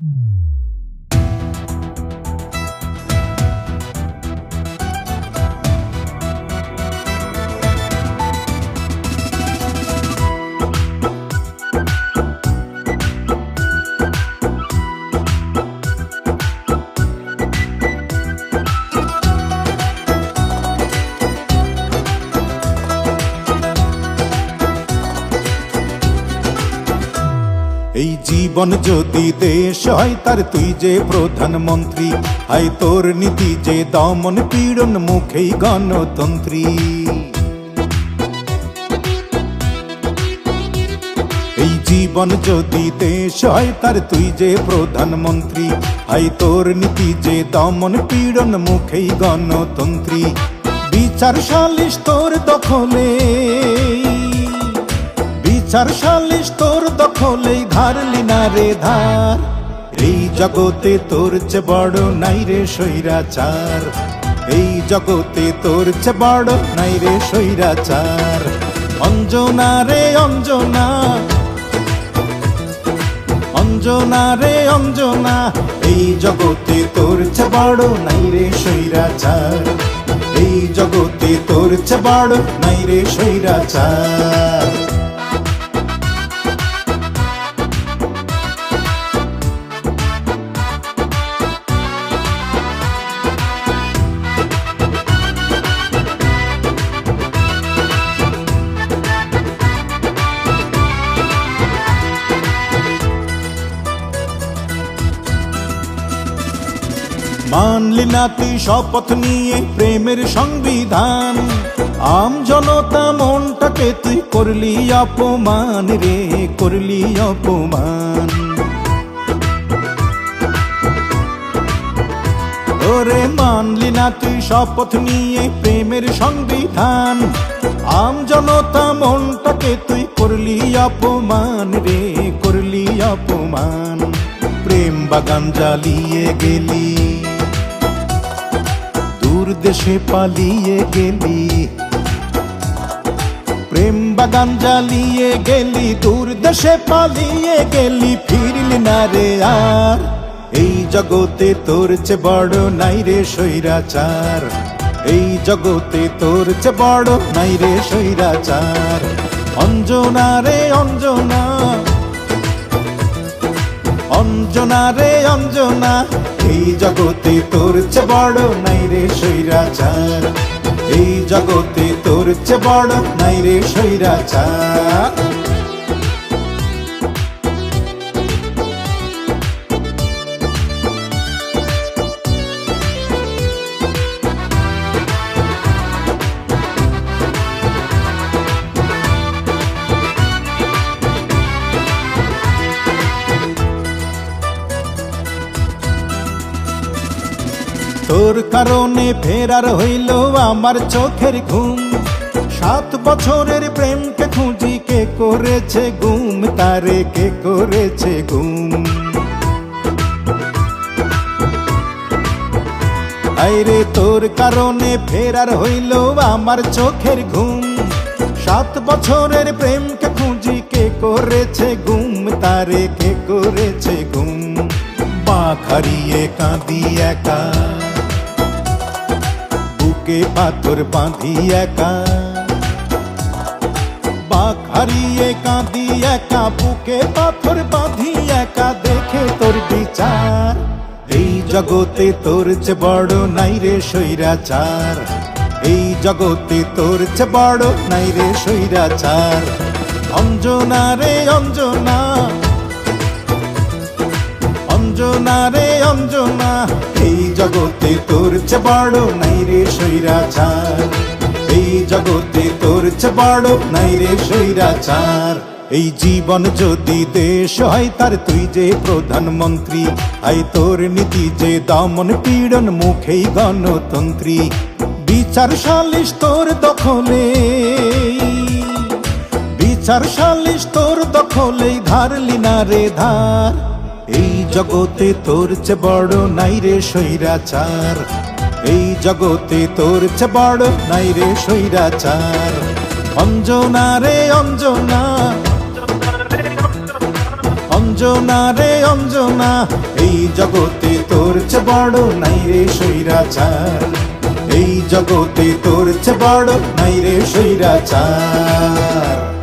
এই জীবন যদি দেশ হয় তার তুই যে প্রধানমন্ত্রী। আই তোর নীতি যে দমন পীড়ন মুখেই গণতন্ত্রী। এই জীবন যদি দেশ হয় তার তুই যে প্রধানমন্ত্রী। আই তোর নীতি যে দমন পীড়ন মুখেই গণতন্ত্রী। বিচার সালিশ তোর দখলে। বিচার তোর দখলেই ধারলি না রে ধার। এই জগতে তোর চে বড় নাই রে সৈরাচার এই জগতে তোর চে বড় নাই রে সৈরাচার অঞ্জনা রে অঞ্জনা অঞ্জনা রে অঞ্জনা, এই জগতে তোর চে বড় নাই রে সৈরাচার এই জগতে তোর চে বড় নাই রে সৈরাচার মানলি না তুই শপথ নিয়ে প্রেমের সংবিধান। আম জনতা মনটাকে তুই করলি অপমান রে, করলি অপমান। ওরে মানলি না তুই শপথ নিয়ে প্রেমের সংবিধান। আম জনতা মনটাকে তুই করলি অপমান রে, করলি অপমান। প্রেম বাগান জ্বালিয়ে গেলি। দূর দেশে পালিয়ে গেলি। প্রেম বাগান জ্বালিয়ে গেলি, দূর দেশে পালিয়ে গেলি, ফিরলি না রে আর। এই জগতে তোর চে বড় নাই রে সৈরাচার এই জগতে তোর চে বড় নাই রে সৈরাচার অঞ্জনা রে অঞ্জনা। অঞ্জনা রে অঞ্জনা। এই জগতে তোর চে বড় নাই রে সৈরাচার এই জগতে তোর চে বড় নাই রে সৈরাচার তোর কারণে ফেরার হইল আমার চোখের ঘুম। সাত বছরের প্রেমকে খুঁজি কে করেছে গুম, তারে কে করেছে গুম? আইরে, তোর কারণে ফেরার হইল আমার চোখের ঘুম। সাত বছরের প্রেমকে খুঁজি কে করেছে গুম, তারে কে করেছে গুম? বাঁক হারিয়ে কাঁদি একা। বুকে পাথর বাঁধি একা। বাঁক হারিয়ে কাঁদি একা, বুকে পাথর বাঁধি একা, দেখে তোর বিচার। এই জগতে তোর চে বড় নাই রে সৈরাচার এই জগতে তোর চে বড় নাই রে সৈরাচার অঞ্জনা রে অঞ্জনা। অঞ্জনা রে অঞ্জনা। জগতে তোর চে নাই রে সৈরাচার এই জগতে তোর চে নাই রে সৈরাচার এই জীবন যদি দেশ হয়, তার তুই যে প্রধানমন্ত্রী, আই তোর নীতি যে দমন পীড়ন মুখেই গণতন্ত্রী। বিচার সালিশ তোর দখলে, বিচার সালিশ তোর দখলেই ধারলি না রে ধার। এই জগতে তোর চে বড় নাই রে সৈরাচার এই জগতে তোর চে বড় নাই রে সৈরাচার অঞ্জনা রে অঞ্জনা অঞ্জনা রে অঞ্জনা, এই জগতে তোর চে বড় নাই রে সৈরাচার এই জগতে তোর চে বড় নাই রে সৈরাচার